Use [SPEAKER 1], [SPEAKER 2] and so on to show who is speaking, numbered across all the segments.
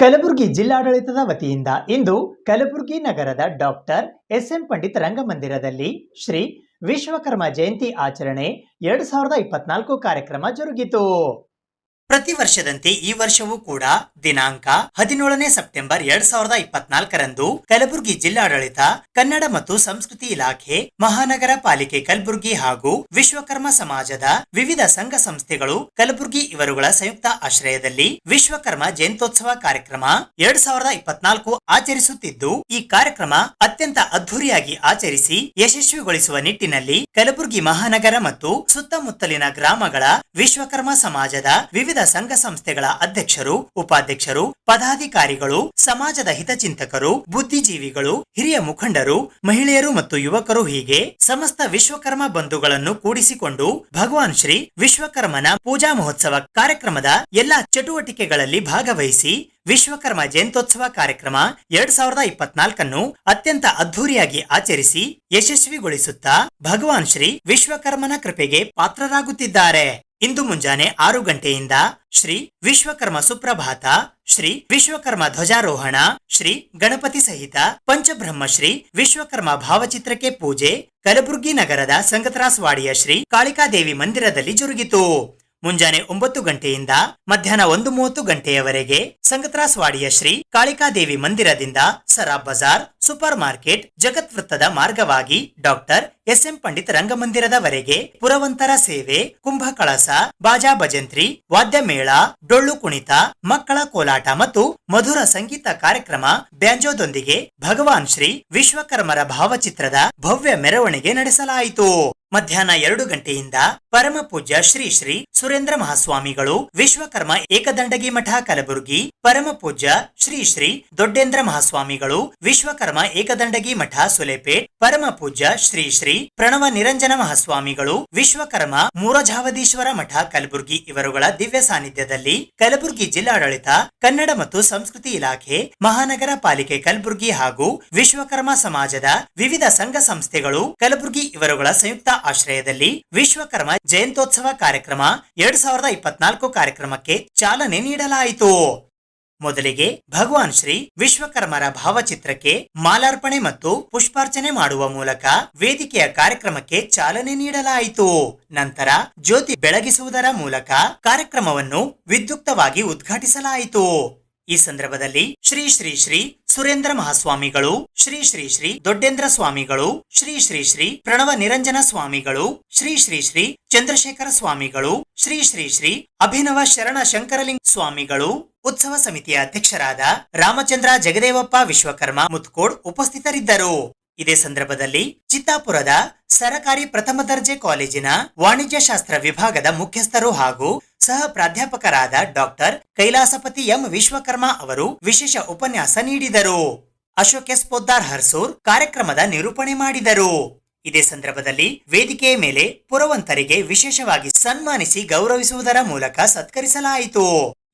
[SPEAKER 1] ಕಲಬುರಗಿ ಜಿಲ್ಲಾಡಳಿತದ ವತಿಯಿಂದ ಇಂದು ಕಲಬುರಗಿ ನಗರದ ಡಾಕ್ಟರ್ ಎಸ್ ಎಂ ಪಂಡಿತ್ ರಂಗಮಂದಿರದಲ್ಲಿ ಶ್ರೀ ವಿಶ್ವಕರ್ಮ ಜಯಂತಿ ಆಚರಣೆ ಎರಡು ಸಾವಿರದ ಇಪ್ಪತ್ನಾಲ್ಕು ಕಾರ್ಯಕ್ರಮ ಜರುಗಿತು. ಪ್ರತಿ ವರ್ಷದಂತೆ ಈ ವರ್ಷವೂ ಕೂಡ ದಿನಾಂಕ ಹದಿನೇಳನೇ ಸೆಪ್ಟೆಂಬರ್ ಎರಡ್ ಸಾವಿರದ ಇಪ್ಪತ್ನಾಲ್ಕರಂದು ಕಲಬುರಗಿ ಜಿಲ್ಲಾಡಳಿತ, ಕನ್ನಡ ಮತ್ತು ಸಂಸ್ಕೃತಿ ಇಲಾಖೆ, ಮಹಾನಗರ ಪಾಲಿಕೆ ಕಲಬುರಗಿ ಹಾಗೂ ವಿಶ್ವಕರ್ಮ ಸಮಾಜದ ವಿವಿಧ ಸಂಘ ಸಂಸ್ಥೆಗಳು ಕಲಬುರಗಿ ಇವರುಗಳ ಸಂಯುಕ್ತ ಆಶ್ರಯದಲ್ಲಿ ವಿಶ್ವಕರ್ಮ ಜಯಂತ್ಯೋತ್ಸವ ಕಾರ್ಯಕ್ರಮ ಎರಡ್ ಸಾವಿರದ ಇಪ್ಪತ್ನಾಲ್ಕು ಆಚರಿಸುತ್ತಿದ್ದು, ಈ ಕಾರ್ಯಕ್ರಮ ಅತ್ಯಂತ ಅದ್ಧೂರಿಯಾಗಿ ಆಚರಿಸಿ ಯಶಸ್ವಿಗೊಳಿಸುವ ನಿಟ್ಟಿನಲ್ಲಿ ಕಲಬುರಗಿ ಮಹಾನಗರ ಮತ್ತು ಸುತ್ತಮುತ್ತಲಿನ ಗ್ರಾಮಗಳ ವಿಶ್ವಕರ್ಮ ಸಮಾಜದ ವಿವಿಧ ಸಂಘ ಸಂಸ್ಥೆಗಳ ಅಧ್ಯಕ್ಷರು, ಉಪಾಧ್ಯಕ್ಷರು, ಪದಾಧಿಕಾರಿಗಳು, ಸಮಾಜದ ಹಿತಚಿಂತಕರು, ಬುದ್ಧಿಜೀವಿಗಳು, ಹಿರಿಯ ಮುಖಂಡರು, ಮಹಿಳೆಯರು ಮತ್ತು ಯುವಕರು ಹೀಗೆ ಸಮಸ್ತ ವಿಶ್ವಕರ್ಮ ಬಂಧುಗಳನ್ನು ಕೂಡಿಸಿಕೊಂಡು ಭಗವಾನ್ ಶ್ರೀ ವಿಶ್ವಕರ್ಮನ ಪೂಜಾ ಮಹೋತ್ಸವ ಕಾರ್ಯಕ್ರಮದ ಎಲ್ಲಾ ಚಟುವಟಿಕೆಗಳಲ್ಲಿ ಭಾಗವಹಿಸಿ ವಿಶ್ವಕರ್ಮ ಜಯಂತ್ಯೋತ್ಸವ ಕಾರ್ಯಕ್ರಮ ಎರಡ್ ಸಾವಿರದ ಇಪ್ಪತ್ನಾಲ್ಕನ್ನು ಅತ್ಯಂತ ಅದ್ಧೂರಿಯಾಗಿ ಆಚರಿಸಿ ಯಶಸ್ವಿಗೊಳಿಸುತ್ತಾ ಭಗವಾನ್ ಶ್ರೀ ವಿಶ್ವಕರ್ಮನ ಕೃಪೆಗೆ ಪಾತ್ರರಾಗುತ್ತಿದ್ದಾರೆ. ಇಂದು ಮುಂಜಾನೆ ಆರು ಗಂಟೆಯಿಂದ ಶ್ರೀ ವಿಶ್ವಕರ್ಮ ಸುಪ್ರಭಾತ, ಶ್ರೀ ವಿಶ್ವಕರ್ಮ ಧ್ವಜಾರೋಹಣ, ಶ್ರೀ ಗಣಪತಿ ಸಹಿತ ಪಂಚಬ್ರಹ್ಮಶ್ರೀ ವಿಶ್ವಕರ್ಮ ಭಾವಚಿತ್ರಕ್ಕೆ ಪೂಜೆ ಕಲಬುರ್ಗಿ ನಗರದ ಸಂಗತರಾಸ್ವಾಡಿಯ ಶ್ರೀ ಕಾಳಿಕಾದೇವಿ ಮಂದಿರದಲ್ಲಿ ಜರುಗಿತು. ಮುಂಜಾನೆ ಒಂಬತ್ತು ಗಂಟೆಯಿಂದ ಮಧ್ಯಾಹ್ನ ಒಂದು ಮೂವತ್ತು ಗಂಟೆಯವರೆಗೆ ಸಂಗತ್ರಾಸ್ವಾಡಿಯ ಶ್ರೀ ಕಾಳಿಕಾದೇವಿ ಮಂದಿರದಿಂದ ಸರಾಬ್ ಬಜಾರ್, ಸೂಪರ್ ಮಾರ್ಕೆಟ್, ಜಗತ್ ವೃತ್ತದ ಮಾರ್ಗವಾಗಿ ಡಾಕ್ಟರ್ ಎಸ್ ಎಂ ಪಂಡಿತ್ ರಂಗಮಂದಿರದವರೆಗೆ ಪುರವಂತರ ಸೇವೆ, ಕುಂಭ ಕಳಸ, ಬಾಜಾ ಭಜಂತ್ರಿ, ವಾದ್ಯ ಮೇಳ, ಡೊಳ್ಳು ಕುಣಿತ, ಮಕ್ಕಳ ಕೋಲಾಟ ಮತ್ತು ಮಧುರ ಸಂಗೀತ ಕಾರ್ಯಕ್ರಮ ಬ್ಯಾಂಜೋದೊಂದಿಗೆ ಭಗವಾನ್ ಶ್ರೀ ವಿಶ್ವಕರ್ಮರ ಭಾವಚಿತ್ರದ ಭವ್ಯ ಮೆರವಣಿಗೆ ನಡೆಸಲಾಯಿತು. ಮಧ್ಯಾಹ್ನ ಎರಡು ಗಂಟೆಯಿಂದ ಪರಮ ಪೂಜ್ಯ ಶ್ರೀ ಶ್ರೀ ಸುರೇಂದ್ರ ಮಹಾಸ್ವಾಮಿಗಳು, ವಿಶ್ವಕರ್ಮ ಏಕದಂಡಗಿ ಮಠ ಕಲಬುರಗಿ, ಪರಮ ಪೂಜ್ಯ ಶ್ರೀ ಶ್ರೀ ದೊಡ್ಡೇಂದ್ರ ಮಹಾಸ್ವಾಮಿಗಳು, ವಿಶ್ವಕರ್ಮ ಏಕದಂಡಗಿ ಮಠ ಸುಲೇಪೇಟ್ ಪರಮ ಪೂಜ್ಯ ಶ್ರೀ ಶ್ರೀ ಪ್ರಣವ ನಿರಂಜನ ಮಹಾಸ್ವಾಮಿಗಳು, ವಿಶ್ವಕರ್ಮ ಮೂರಜಾವದೀಶ್ವರ ಮಠ ಕಲಬುರಗಿ ಇವರುಗಳ ದಿವ್ಯ ಸಾನ್ನಿಧ್ಯದಲ್ಲಿ ಕಲಬುರಗಿ ಜಿಲ್ಲಾಡಳಿತ, ಕನ್ನಡ ಮತ್ತು ಸಂಸ್ಕೃತಿ ಇಲಾಖೆ, ಮಹಾನಗರ ಪಾಲಿಕೆ ಕಲಬುರಗಿ ಹಾಗೂ ವಿಶ್ವಕರ್ಮ ಸಮಾಜದ ವಿವಿಧ ಸಂಘ ಸಂಸ್ಥೆಗಳು ಕಲಬುರಗಿ ಇವರುಗಳ ಸಂಯುಕ್ತ ಆಶ್ರಯದಲ್ಲಿ ವಿಶ್ವಕರ್ಮ ಜಯಂತೋತ್ಸವ ಕಾರ್ಯಕ್ರಮ ಎರಡ್ ಸಾವಿರದ ಇಪ್ಪತ್ನಾಲ್ಕು ಕಾರ್ಯಕ್ರಮಕ್ಕೆ ಚಾಲನೆ ನೀಡಲಾಯಿತು. ಮೊದಲಿಗೆ ಭಗವಾನ್ ಶ್ರೀ ವಿಶ್ವಕರ್ಮರ ಭಾವಚಿತ್ರಕ್ಕೆ ಮಾಲಾರ್ಪಣೆ ಮತ್ತು ಪುಷ್ಪಾರ್ಚನೆ ಮಾಡುವ ಮೂಲಕ ವೇದಿಕೆಯ ಕಾರ್ಯಕ್ರಮಕ್ಕೆ ಚಾಲನೆ ನೀಡಲಾಯಿತು. ನಂತರ ಜ್ಯೋತಿ ಬೆಳಗಿಸುವುದರ ಮೂಲಕ ಕಾರ್ಯಕ್ರಮವನ್ನು ವಿದ್ಯುಕ್ತವಾಗಿ ಉದ್ಘಾಟಿಸಲಾಯಿತು. ಈ ಸಂದರ್ಭದಲ್ಲಿ ಶ್ರೀ ಶ್ರೀ ಶ್ರೀ ಸುರೇಂದ್ರ ಮಹಾಸ್ವಾಮಿಗಳು, ಶ್ರೀ ಶ್ರೀ ಶ್ರೀ ದೊಡ್ಡೇಂದ್ರ ಸ್ವಾಮಿಗಳು, ಶ್ರೀ ಶ್ರೀ ಶ್ರೀ ಪ್ರಣವ ನಿರಂಜನ ಸ್ವಾಮಿಗಳು, ಶ್ರೀ ಶ್ರೀ ಶ್ರೀ ಚಂದ್ರಶೇಖರ ಸ್ವಾಮಿಗಳು, ಶ್ರೀ ಶ್ರೀ ಶ್ರೀ ಅಭಿನವ ಶರಣ ಶಂಕರಲಿಂಗ ಸ್ವಾಮಿಗಳು, ಉತ್ಸವ ಸಮಿತಿಯ ಅಧ್ಯಕ್ಷರಾದ ರಾಮಚಂದ್ರ ಜಗದೇವಪ್ಪ ವಿಶ್ವಕರ್ಮ ಮುತ್ಕೋಡ್ ಉಪಸ್ಥಿತರಿದ್ದರು. ಇದೇ ಸಂದರ್ಭದಲ್ಲಿ ಚಿತ್ತಾಪುರದ ಸರಕಾರಿ ಪ್ರಥಮ ದರ್ಜೆ ಕಾಲೇಜಿನ ವಾಣಿಜ್ಯ ಶಾಸ್ತ್ರ ವಿಭಾಗದ ಮುಖ್ಯಸ್ಥರು ಹಾಗೂ ಸಹ ಪ್ರಾಧ್ಯಾಪಕರಾದ ಡಾಕ್ಟರ್ ಕೈಲಾಸಪತಿ ಎಂ ವಿಶ್ವಕರ್ಮ ಅವರು ವಿಶೇಷ ಉಪನ್ಯಾಸ ನೀಡಿದರು. ಅಶೋಕ್ ಎಸ್ ಪೊದ್ದಾರ್ ಹರ್ಸೂರ್ ಕಾರ್ಯಕ್ರಮದ ನಿರೂಪಣೆ ಮಾಡಿದರು. ಇದೇ ಸಂದರ್ಭದಲ್ಲಿ ವೇದಿಕೆಯ ಮೇಲೆ ಪುರವಂತರಿಗೆ ವಿಶೇಷವಾಗಿ ಸನ್ಮಾನಿಸಿ ಗೌರವಿಸುವುದರ ಮೂಲಕ ಸತ್ಕರಿಸಲಾಯಿತು.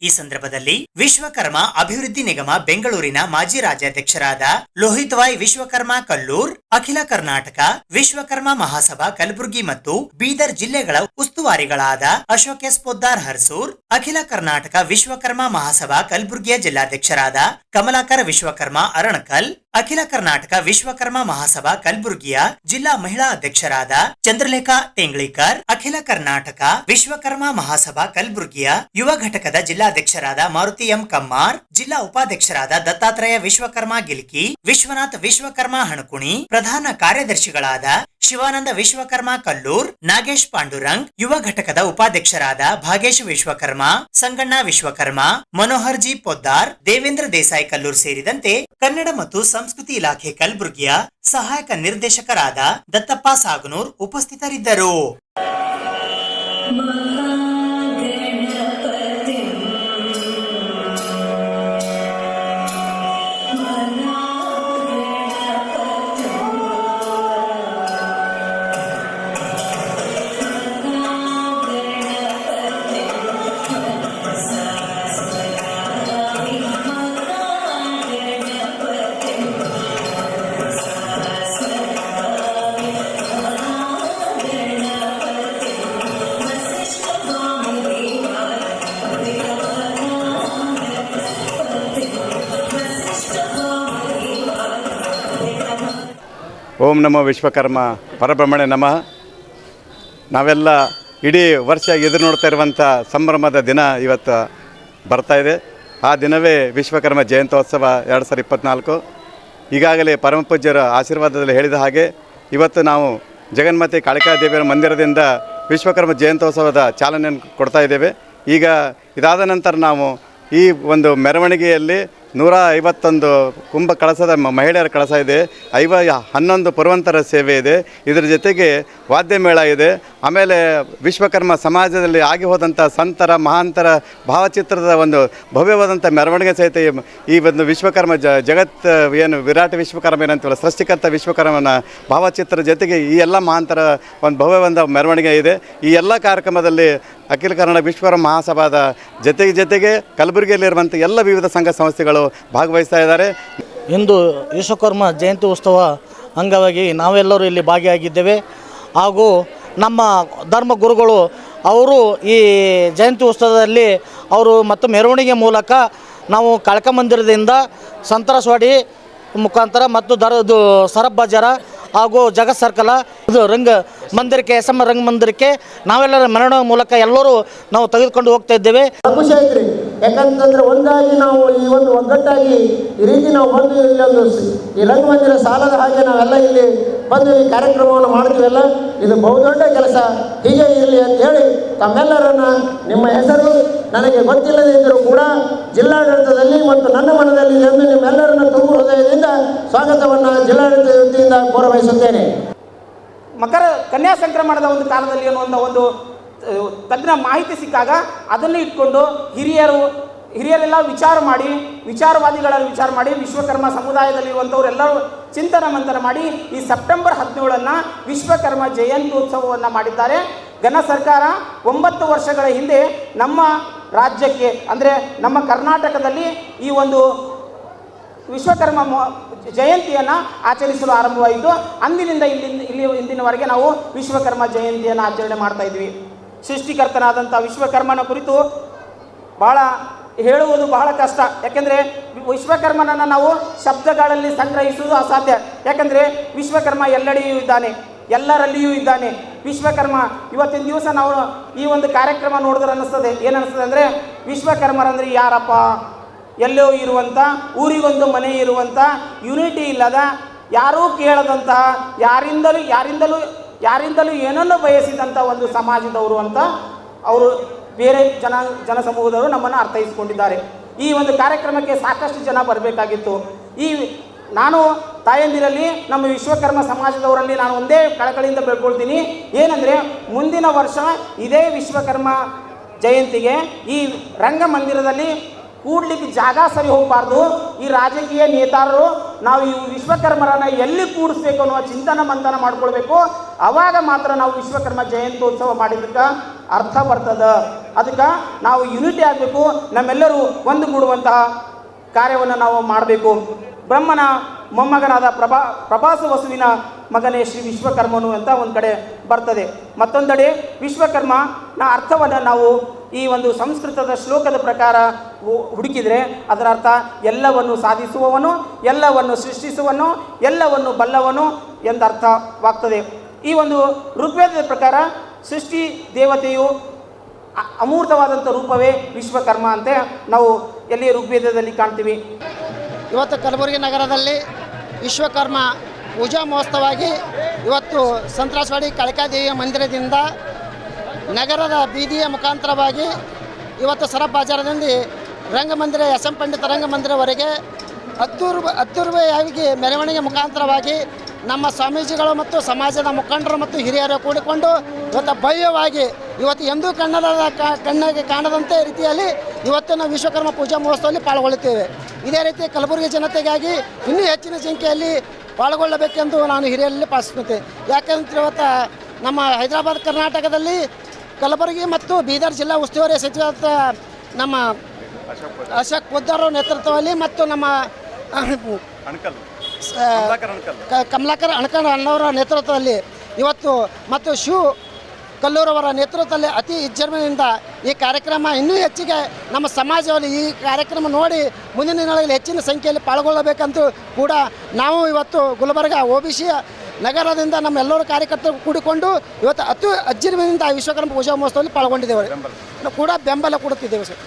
[SPEAKER 1] ಈ ಸಂದರ್ಭದಲ್ಲಿ ವಿಶ್ವಕರ್ಮ ಅಭಿವೃದ್ಧಿ ನಿಗಮ ಬೆಂಗಳೂರಿನ ಮಾಜಿ ರಾಜ್ಯಾಧ್ಯಕ್ಷರಾದ ಲೋಹಿತ್ ವಾಯ್ ವಿಶ್ವಕರ್ಮ ಕಲ್ಲೂರ್, ಅಖಿಲ ಕರ್ನಾಟಕ ವಿಶ್ವಕರ್ಮ ಮಹಾಸಭಾ ಕಲಬುರಗಿ ಮತ್ತು ಬೀದರ್ ಜಿಲ್ಲೆಗಳ ಉಸ್ತುವಾರಿಗಳಾದ ಅಶೋಕ್ ಎಸ್ ಪೊದ್ದಾರ್ ಹರ್ಸೂರ್, ಅಖಿಲ ಕರ್ನಾಟಕ ವಿಶ್ವಕರ್ಮ ಮಹಾಸಭಾ ಕಲಬುರಗಿಯ ಜಿಲ್ಲಾಧ್ಯಕ್ಷರಾದ ಕಮಲಾಕರ ವಿಶ್ವಕರ್ಮ ಅರಣಕಲ್, ಅಖಿಲ ಕರ್ನಾಟಕ ವಿಶ್ವಕರ್ಮ ಮಹಾಸಭಾ ಕಲಬುರಗಿಯ ಜಿಲ್ಲಾ ಮಹಿಳಾ ಅಧ್ಯಕ್ಷರಾದ ಚಂದ್ರಲೇಖಾ ಟೆಂಗ್ಳಿಕರ್ ಅಖಿಲ ಕರ್ನಾಟಕ ವಿಶ್ವಕರ್ಮ ಮಹಾಸಭಾ ಕಲಬುರಗಿಯ ಯುವ ಘಟಕದ ಜಿಲ್ಲಾಧ್ಯಕ್ಷರಾದ ಮಾರುತಿ ಎಂ ಕಮ್ಮಾರ್, ಜಿಲ್ಲಾ ಉಪಾಧ್ಯಕ್ಷರಾದ ದತ್ತಾತ್ರೇಯ ವಿಶ್ವಕರ್ಮ ಗಿಲ್ಕಿ, ವಿಶ್ವನಾಥ್ ವಿಶ್ವಕರ್ಮ ಹಣಕುಣಿ, ಪ್ರಧಾನ ಕಾರ್ಯದರ್ಶಿಗಳಾದ ಶಿವಾನಂದ ವಿಶ್ವಕರ್ಮ ಕಲ್ಲೂರ್, ನಾಗೇಶ್ ಪಾಂಡುರಂಗ್, ಯುವ ಘಟಕದ ಉಪಾಧ್ಯಕ್ಷರಾದ ಭಾಗೇಶ್ ವಿಶ್ವಕರ್ಮ, ಸಂಗಣ್ಣ ವಿಶ್ವಕರ್ಮ, ಮನೋಹರ್ ಜಿ ಪೊದ್ದಾರ್, ದೇವೇಂದ್ರ ದೇಸಾಯಿ ಕಲ್ಲೂರ್ ಸೇರಿದಂತೆ ಕನ್ನಡ ಮತ್ತು ಸಂಸ್ಕೃತಿ ಇಲಾಖೆ ಕಲಬುರಗಿಯ ಸಹಾಯಕ ನಿರ್ದೇಶಕರಾದ ದತ್ತಪ್ಪ ಸಾಗನೂರ್ ಉಪಸ್ಥಿತರಿದ್ದರು.
[SPEAKER 2] ಓಂ ನಮೋ ವಿಶ್ವಕರ್ಮ ಪರಬ್ರಹ್ಮಣೆ ನಮಃ. ನಾವೆಲ್ಲ ಇಡೀ ವರ್ಷ ಎದುರು ನೋಡ್ತಾ ಇರುವಂಥ ಸಂಭ್ರಮದ ದಿನ ಇವತ್ತು ಬರ್ತಾ ಇದೆ. ಆ ದಿನವೇ ವಿಶ್ವಕರ್ಮ ಜಯಂತ್ಯೋತ್ಸವ ಎರಡು ಸಾವಿರದ ಇಪ್ಪತ್ತ್ನಾಲ್ಕು ಈಗಾಗಲೇ ಪರಮಪೂಜ್ಯರ ಆಶೀರ್ವಾದದಲ್ಲಿ ಹೇಳಿದ ಹಾಗೆ ಇವತ್ತು ನಾವು ಜಗನ್ಮಾತೆ ಕಾಳಿಕಾ ದೇವಿಯರ ಮಂದಿರದಿಂದ ವಿಶ್ವಕರ್ಮ ಜಯಂತ್ಯೋತ್ಸವದ ಚಾಲನೆಯನ್ನು ಕೊಡ್ತಾ ಇದ್ದೇವೆ. ಈಗ ಇದಾದ ನಂತರ ನಾವು ಈ ಒಂದು ಮೆರವಣಿಗೆಯಲ್ಲಿ ನೂರ ಐವತ್ತೊಂದು ಕುಂಭ ಕಳಸದ ಮಹಿಳೆಯರ ಕಳಸ ಇದೆ. ಐವ ಹನ್ನೊಂದು ಪುರವಂತರ ಸೇವೆ ಇದೆ. ಇದರ ಜೊತೆಗೆ ವಾದ್ಯ ಮೇಳ ಇದೆ. ಆಮೇಲೆ ವಿಶ್ವಕರ್ಮ ಸಮಾಜದಲ್ಲಿ ಆಗಿ ಹೋದಂಥ ಸಂತರ, ಮಹಾಂತರ ಭಾವಚಿತ್ರದ ಒಂದು ಭವ್ಯವಾದಂಥ ಮೆರವಣಿಗೆ ಸಹಿತ ಈ- ಈ ಒಂದು ವಿಶ್ವಕರ್ಮ ಜ ಜಗತ್ ಏನು ವಿರಾಟ್ ವಿಶ್ವಕರ್ಮ ಏನಂತೀವಲ್ಲ ಸೃಷ್ಟಿಕರ್ತ ವಿಶ್ವಕರ್ಮನ ಭಾವಚಿತ್ರದ ಜೊತೆಗೆ ಈ ಎಲ್ಲ ಮಹಾಂತರ ಒಂದು ಭವ್ಯವಾದ ಮೆರವಣಿಗೆ ಇದೆ. ಈ ಎಲ್ಲ ಕಾರ್ಯಕ್ರಮದಲ್ಲಿ ಅಖಿಲ ಕನ್ನಡ ವಿಶ್ವರ ಮಹಾಸಭಾದ ಜೊತೆಗೆ ಜೊತೆಗೆ ಕಲಬುರಗಿಯಲ್ಲಿರುವಂಥ ಎಲ್ಲ ವಿವಿಧ ಸಂಘ ಸಂಸ್ಥೆಗಳು ಭಾಗವಹಿಸ್ತಾ ಇದ್ದಾರೆ.
[SPEAKER 3] ಇಂದು ವಿಶ್ವಕರ್ಮ ಜಯಂತಿ ಉತ್ಸವ ಅಂಗವಾಗಿ ನಾವೆಲ್ಲರೂ ಇಲ್ಲಿ ಭಾಗಿಯಾಗಿದ್ದೇವೆ. ಹಾಗೂ ನಮ್ಮ ಧರ್ಮ ಗುರುಗಳು ಅವರು ಈ ಜಯಂತಿ ಉತ್ಸವದಲ್ಲಿ ಅವರು ಮತ್ತು ಮೆರವಣಿಗೆ ಮೂಲಕ ನಾವು ಕಳಕ ಮಂದಿರದಿಂದ ಸಂತರಸ್ವಾಡಿ ಮುಖಾಂತರ ಮತ್ತು ದರದು ಸರಬ್ಬಜರ ಸರಬ್ ಬಜಾರ ಹಾಗೂ ಜಗತ್ ಸರ್ಕಲ, ಇದು ರಂಗ ಮಂದಿರಕ್ಕೆ ಎಸ್ ಎಂ ರಂಗ ಮಂದಿರಕ್ಕೆ ನಾವೆಲ್ಲರ ಮರಣ ಮೂಲಕ ಎಲ್ಲರೂ ನಾವು ತೆಗೆದುಕೊಂಡು ಹೋಗ್ತಾ ಇದ್ದೇವೆ.
[SPEAKER 4] ಖುಷಿ ಐತ್ರಿ ಯಾಕಂತಂದ್ರೆ ಒಂದಾಗಿ ನಾವು ಈ ಒಂದು ಒಗ್ಗಟ್ಟಾಗಿ ಈ ರೀತಿ ನಾವು ಬಂದು ಇಲ್ಲಿ ಒಂದು ಈ ರಂಗಮಂದಿರ ಸಾಲದ ಹಾಗೆ ನಾವೆಲ್ಲ ಇಲ್ಲಿ ಬಂದು ಈ ಕಾರ್ಯಕ್ರಮವನ್ನು ಮಾಡ್ತೀವಲ್ಲ, ಇದು ಬಹುದೊಡ್ಡ ಕೆಲಸ. ಹೀಗೆ ಇರಲಿ ಅಂತ ಹೇಳಿ ತಮ್ಮೆಲ್ಲರನ್ನ ನಿಮ್ಮ ಹೆಸರು ನನಗೆ ಗೊತ್ತಿಲ್ಲದೆ ಇದ್ದರೂ ಕೂಡ ಜಿಲ್ಲಾಡಳಿತದಲ್ಲಿ ಮತ್ತು ನನ್ನ ಮನದಲ್ಲಿ ಎಂದು ನಿಮ್ಮೆಲ್ಲರನ್ನ ತುಂಬು ಹೃದಯದಿಂದ ಸ್ವಾಗತವನ್ನು ಜಿಲ್ಲಾಡಳಿತ ವೃತ್ತಿಯಿಂದ ಕೋರಬಯಸುತ್ತೇನೆ
[SPEAKER 5] ಮಕರ ಕನ್ಯಾ ಸಂಕ್ರಮಣದ ಒಂದು ಕಾಲದಲ್ಲಿ ಅನ್ನುವಂಥ ಒಂದು ತಜ್ಞ ಮಾಹಿತಿ ಸಿಕ್ಕಾಗ ಅದನ್ನು ಇಟ್ಕೊಂಡು ಹಿರಿಯರು, ಹಿರಿಯರೆಲ್ಲ ವಿಚಾರ ಮಾಡಿ, ವಿಚಾರವಾದಿಗಳನ್ನು ವಿಚಾರ ಮಾಡಿ, ವಿಶ್ವಕರ್ಮ ಸಮುದಾಯದಲ್ಲಿರುವಂಥವರೆಲ್ಲರೂ ಚಿಂತನ ಮಂಥನ ಮಾಡಿ ಈ ಸೆಪ್ಟೆಂಬರ್ ಹದಿನೇಳನ್ನು ವಿಶ್ವಕರ್ಮ ಜಯಂತ್ಯೋತ್ಸವವನ್ನು ಮಾಡಿದ್ದಾರೆ. ಘನ ಸರ್ಕಾರ ಒಂಬತ್ತು ವರ್ಷಗಳ ಹಿಂದೆ ನಮ್ಮ ರಾಜ್ಯಕ್ಕೆ, ಅಂದರೆ ನಮ್ಮ ಕರ್ನಾಟಕದಲ್ಲಿ ಈ ಒಂದು ವಿಶ್ವಕರ್ಮ ಜಯಂತಿಯನ್ನು ಆಚರಿಸಲು ಆರಂಭವಾಯಿತು. ಅಂದಿನಿಂದ ಇಲ್ಲಿಂದ ಇಲ್ಲಿ, ಇಂದಿನವರೆಗೆ ನಾವು ವಿಶ್ವಕರ್ಮ ಜಯಂತಿಯನ್ನು ಆಚರಣೆ ಮಾಡ್ತಾ ಇದ್ವಿ. ಸೃಷ್ಟಿಕರ್ತನಾದಂಥ ವಿಶ್ವಕರ್ಮನ ಕುರಿತು ಬಹಳ ಹೇಳುವುದು ಬಹಳ ಕಷ್ಟ. ಯಾಕೆಂದರೆ ವಿಶ್ವಕರ್ಮನನ್ನು ನಾವು ಶಬ್ದಗಳಲ್ಲಿ ಸಂಗ್ರಹಿಸುವುದು ಅಸಾಧ್ಯ. ಯಾಕೆಂದರೆ ವಿಶ್ವಕರ್ಮ ಎಲ್ಲೆಡೆಯೂ ಇದ್ದಾನೆ. ಎಲ್ಲರಲ್ಲಿಯೂ ಇದ್ದಾನೆ. ವಿಶ್ವಕರ್ಮ, ಇವತ್ತಿನ ದಿವಸ ನಾವು ಈ ಒಂದು ಕಾರ್ಯಕ್ರಮ ನೋಡಿದ್ರೆ ಅನ್ನಿಸ್ತದೆ. ಏನು ಅನ್ನಿಸ್ತದೆ ಅಂದರೆ, ವಿಶ್ವಕರ್ಮರಂದ್ರೆ ಯಾರಪ್ಪ? ಎಲ್ಲೋ ಇರುವಂಥ ಊರಿಗೊಂದು ಮನೆ ಇರುವಂಥ ಯುನಿಟಿ ಇಲ್ಲದ, ಯಾರೂ ಕೇಳದಂತಹ, ಯಾರಿಂದಲೂ ಯಾರಿಂದಲೂ ಯಾರಿಂದಲೂ ಏನನ್ನು ಬಯಸಿದಂಥ ಒಂದು ಸಮಾಜದವರು ಅಂತ ಅವರು ಬೇರೆ ಜನ, ಜನಸಮೂಹದವರು ನಮ್ಮನ್ನು ಅರ್ಥೈಸಿಕೊಂಡಿದ್ದಾರೆ. ಈ ಒಂದು ಕಾರ್ಯಕ್ರಮಕ್ಕೆ ಸಾಕಷ್ಟು ಜನ ಬರಬೇಕಾಗಿತ್ತು. ಈ ನಾನು ತಾಯಂದಿರಲ್ಲಿ ನಮ್ಮ ವಿಶ್ವಕರ್ಮ ಸಮಾಜದವರಲ್ಲಿ ನಾನು ಒಂದೇ ಕಳಕಳಿಯಿಂದ ಬೆಳ್ಕೊಳ್ತೀನಿ. ಏನಂದರೆ ಮುಂದಿನ ವರ್ಷ ಇದೇ ವಿಶ್ವಕರ್ಮ ಜಯಂತಿಗೆ ಈ ರಂಗಮಂದಿರದಲ್ಲಿ ಕೂಡ್ಲಿಕ್ಕೆ ಜಾಗ ಸರಿ ಹೋಗಬಾರ್ದು. ಈ ರಾಜಕೀಯ ನೇತಾರರು ನಾವು ಈ ವಿಶ್ವಕರ್ಮರನ್ನ ಎಲ್ಲಿ ಕೂಡಿಸ್ಬೇಕು ಅನ್ನುವ ಚಿಂತನ ಮಂಥನ ಮಾಡ್ಕೊಳ್ಬೇಕು. ಅವಾಗ ಮಾತ್ರ ನಾವು ವಿಶ್ವಕರ್ಮ ಜಯಂತ್ಯೋತ್ಸವ ಮಾಡಿದ್ದಕ್ಕೆ ಅರ್ಥ ಬರ್ತದ. ಅದಕ್ಕೆ ನಾವು ಯುನಿಟಿ ಆಗಬೇಕು. ನಮ್ಮೆಲ್ಲರೂ ಒಂದುಗೂಡುವಂತಹ ಕಾರ್ಯವನ್ನು ನಾವು ಮಾಡಬೇಕು. ಬ್ರಹ್ಮನ ಮೊಮ್ಮಗನಾದ ಪ್ರಭಾ, ಪ್ರಭಾಸ ವಸುವಿನ ಮಗನೇ ಶ್ರೀ ವಿಶ್ವಕರ್ಮನು ಅಂತ ಒಂದು ಕಡೆ ಬರ್ತದೆ. ಮತ್ತೊಂದೆಡೆ ವಿಶ್ವಕರ್ಮನ ಅರ್ಥವನ್ನು ನಾವು ಈ ಒಂದು ಸಂಸ್ಕೃತದ ಶ್ಲೋಕದ ಪ್ರಕಾರ ಹುಡುಕಿದರೆ ಅದರ ಅರ್ಥ ಎಲ್ಲವನ್ನು ಸಾಧಿಸುವವನು, ಎಲ್ಲವನ್ನು ಸೃಷ್ಟಿಸುವನು, ಎಲ್ಲವನ್ನು ಬಲ್ಲವನು ಎಂದರ್ಥವಾಗ್ತದೆ ಈ ಒಂದು ಋಗ್ವೇದದ ಪ್ರಕಾರ ಸೃಷ್ಟಿ ದೇವತೆಯು ಅಮೂರ್ತವಾದಂಥ ರೂಪವೇ ವಿಶ್ವಕರ್ಮ ಅಂತ ನಾವು ಎಲ್ಲಿ ಋಗ್ವೇದದಲ್ಲಿ ಕಾಣ್ತೀವಿ.
[SPEAKER 6] ಇವತ್ತು ಕಲಬುರಗಿ ನಗರದಲ್ಲಿ ವಿಶ್ವಕರ್ಮ ಪೂಜಾ ಮಹೋತ್ಸವವಾಗಿ ಇವತ್ತು ಸಂತ್ರಾಸವಾಡಿ ಕಳಕಾದೇವಿಯ ಮಂದಿರದಿಂದ ನಗರದ ಬೀದಿಯ ಮುಖಾಂತರವಾಗಿ ಇವತ್ತು ಸರಬ್ ರಂಗಮಂದಿರ ಎಸ್ ಎಂ ಪಂಡಿತ ರಂಗಮಂದಿರವರೆಗೆ ಅದ್ದೂರು ಅದ್ದೂರ್ವೆಯಾಗಿ ಮೆರವಣಿಗೆ ಮುಖಾಂತರವಾಗಿ ನಮ್ಮ ಸ್ವಾಮೀಜಿಗಳು ಮತ್ತು ಸಮಾಜದ ಮುಖಂಡರು ಮತ್ತು ಹಿರಿಯರು ಕೂಡಿಕೊಂಡು ಇವತ್ತು ಭವ್ಯವಾಗಿ ಇವತ್ತು ಎಂದೂ ಕಣ್ಣದ ಕಣ್ಣಿಗೆ ಕಾಣದಂತೆ ರೀತಿಯಲ್ಲಿ ಇವತ್ತು ನಾವು ವಿಶ್ವಕರ್ಮ ಪೂಜಾ ಮಹೋತ್ಸವದಲ್ಲಿ ಪಾಲ್ಗೊಳ್ಳುತ್ತೇವೆ. ಇದೇ ರೀತಿ ಕಲಬುರಗಿ ಜನತೆಗಾಗಿ ಇನ್ನೂ ಹೆಚ್ಚಿನ ಸಂಖ್ಯೆಯಲ್ಲಿ ಪಾಲ್ಗೊಳ್ಳಬೇಕೆಂದು ನಾನು ಹಿರಿಯರಲ್ಲಿ ಪಾಲಿಸುತ್ತೆ ಯಾಕಂದ್ರೆ ಇವತ್ತು ನಮ್ಮ ಹೈದರಾಬಾದ್ ಕರ್ನಾಟಕದಲ್ಲಿ ಕಲಬುರಗಿ ಮತ್ತು ಬೀದರ್ ಜಿಲ್ಲಾ ಉಸ್ತುವಾರಿ ಸಚಿವ ನಮ್ಮ ಅಶೋಕ್ ಪುದ್ದಾರ್ ನೇತೃತ್ವದಲ್ಲಿ ಮತ್ತು ನಮ್ಮ ಕಮಲಾಕರ್ ಅಣಕರ್ ಅಣ್ಣವರ ನೇತೃತ್ವದಲ್ಲಿ ಇವತ್ತು ಮತ್ತು ಶಿವ್ ಕಲ್ಲೂರವರ ನೇತೃತ್ವದಲ್ಲಿ ಅತಿ ವಿಜೃಂಭಣೆಯಿಂದ ಈ ಕಾರ್ಯಕ್ರಮ ಇನ್ನೂ ಹೆಚ್ಚಿಗೆ ನಮ್ಮ ಸಮಾಜದಲ್ಲಿ ಈ ಕಾರ್ಯಕ್ರಮ ನೋಡಿ ಮುಂದಿನ ದಿನಗಳಲ್ಲಿ ಹೆಚ್ಚಿನ ಸಂಖ್ಯೆಯಲ್ಲಿ ಪಾಲ್ಗೊಳ್ಳಬೇಕಂತೂ ಕೂಡ ನಾವು ಇವತ್ತು ಗುಲ್ಬರ್ಗ ಒ ಬಿ ನಮ್ಮ ನಗರದಿಂದ ನಮ್ಮೆಲ್ಲರೂ ಕಾರ್ಯಕರ್ತರು ಕೂಡಿಕೊಂಡು ಇವತ್ತು ಅತಿ ಅಜ್ಜಿರ್ಮಿನಿಂದ ವಿಶ್ವಕರ್ಮ ಪೂಜಾ ಮಹೋತ್ಸವದಲ್ಲಿ ಪಾಲ್ಗೊಂಡಿದ್ದೇವೆ. ಕೂಡ ಬೆಂಬಲ ಕೊಡುತ್ತಿದ್ದೇವೆ ಸರ್.